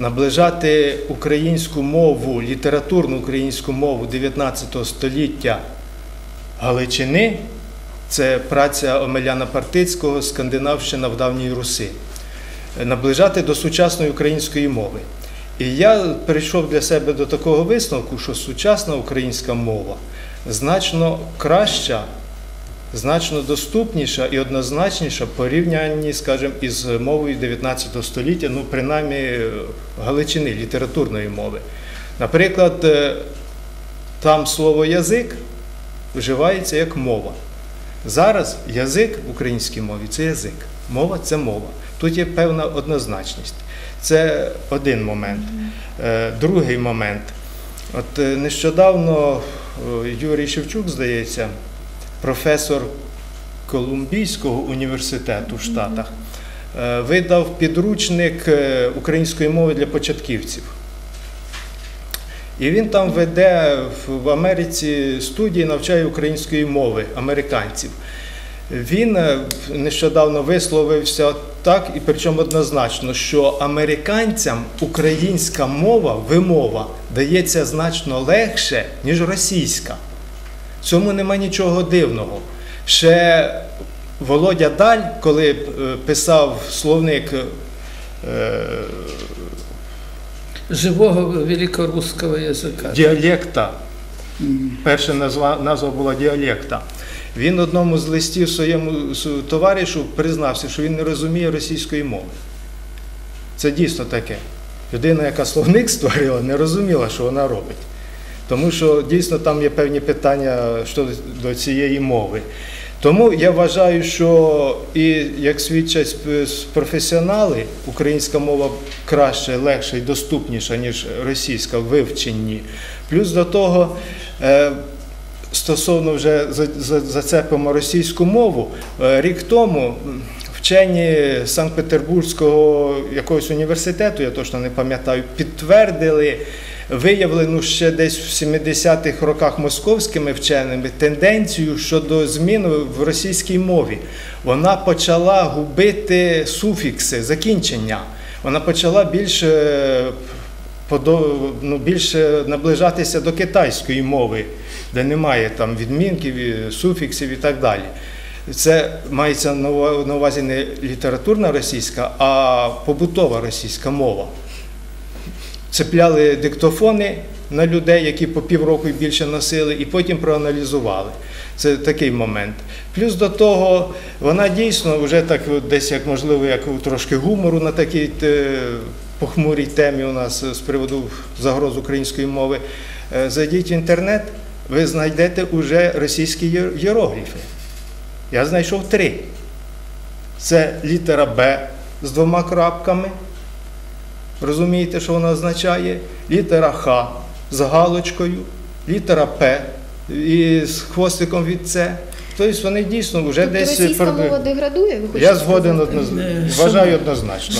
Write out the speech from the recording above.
наближати українську мову, літературну українську мову 19 століття Галичини це праця Омеляна Партицького Скандинавщина в давній Руси. Наближати до сучасної української мови. І я прийшов для себе до такого висновку, що сучасна українська мова значно краща, значно доступніша і однозначніша порівнянні, скажімо, із мовою 19 століття, ну, принаймні Галичини, літературної мови. Наприклад, е, там слово язик вживається як мова. Зараз язик в українській мові це язик, мова це мова. Тут є певна однозначність. Це один момент. Е, Другий момент. От е, нещодавно е, Юрій Шевчук, здається, професор Колумбійського університету в Штатах, е, видав підручник е, української мови для початківців. І він там веде в- Америці студії, навчає української мови американців. Він е, нещодавно висловився так, і причому однозначно, що американцям українська мова, вимова дається значно легше, ніж російська. В цьому нема нічого дивного. Ще Володя Даль, коли е, писав словник е, живого великорусского языка. діалекта. Перша назва, назва була діалекта. Він одному з листів своєму товаришу признався, що він не розуміє російської мови. Це дійсно таке. Людина, яка словник створила, не розуміла, що вона робить. Тому що дійсно там є певні питання щодо до цієї мови. Тому я вважаю, що і як свідчать професіонали, українська мова краще, легше і доступніша, ніж російська в вивченні. Плюс до того, е, стосовно вже за- за- зацепимо російську мову, е, рік тому вчені Санкт-Петербурзького якогось університету, я точно не пам'ятаю, підтвердили виявлену ще десь в 70-х роках московськими вченими тенденцію щодо змін в російській мові. Вона почала губити суфікси, закінчення. Вона почала більше ну, більше наближатися до китайської мови, де немає там відмінків, суфіксів і так далі. Це мається на увазі не літературна російська, а побутова російська мова. Цепляли диктофони на людей, які по півроку і більше носили, і потім проаналізували. Це такий момент. Плюс до того, вона дійсно вже так десь як можливо, як трошки гумору на такій е, похмурій темі у нас з приводу загроз української мови. Е, Зайдіть в інтернет, ви знайдете вже російські іерогліфи. Я знайшов три. Це літера Б з двома крапками. Розумієте, що вона означає? Літера Х з галочкою, літера П і з хвостиком від С. Тобто вони дійсно вже Тобто десь російська мова деградує? Ви Я згоден сказати? однозначно. Е, Вважаю однозначно.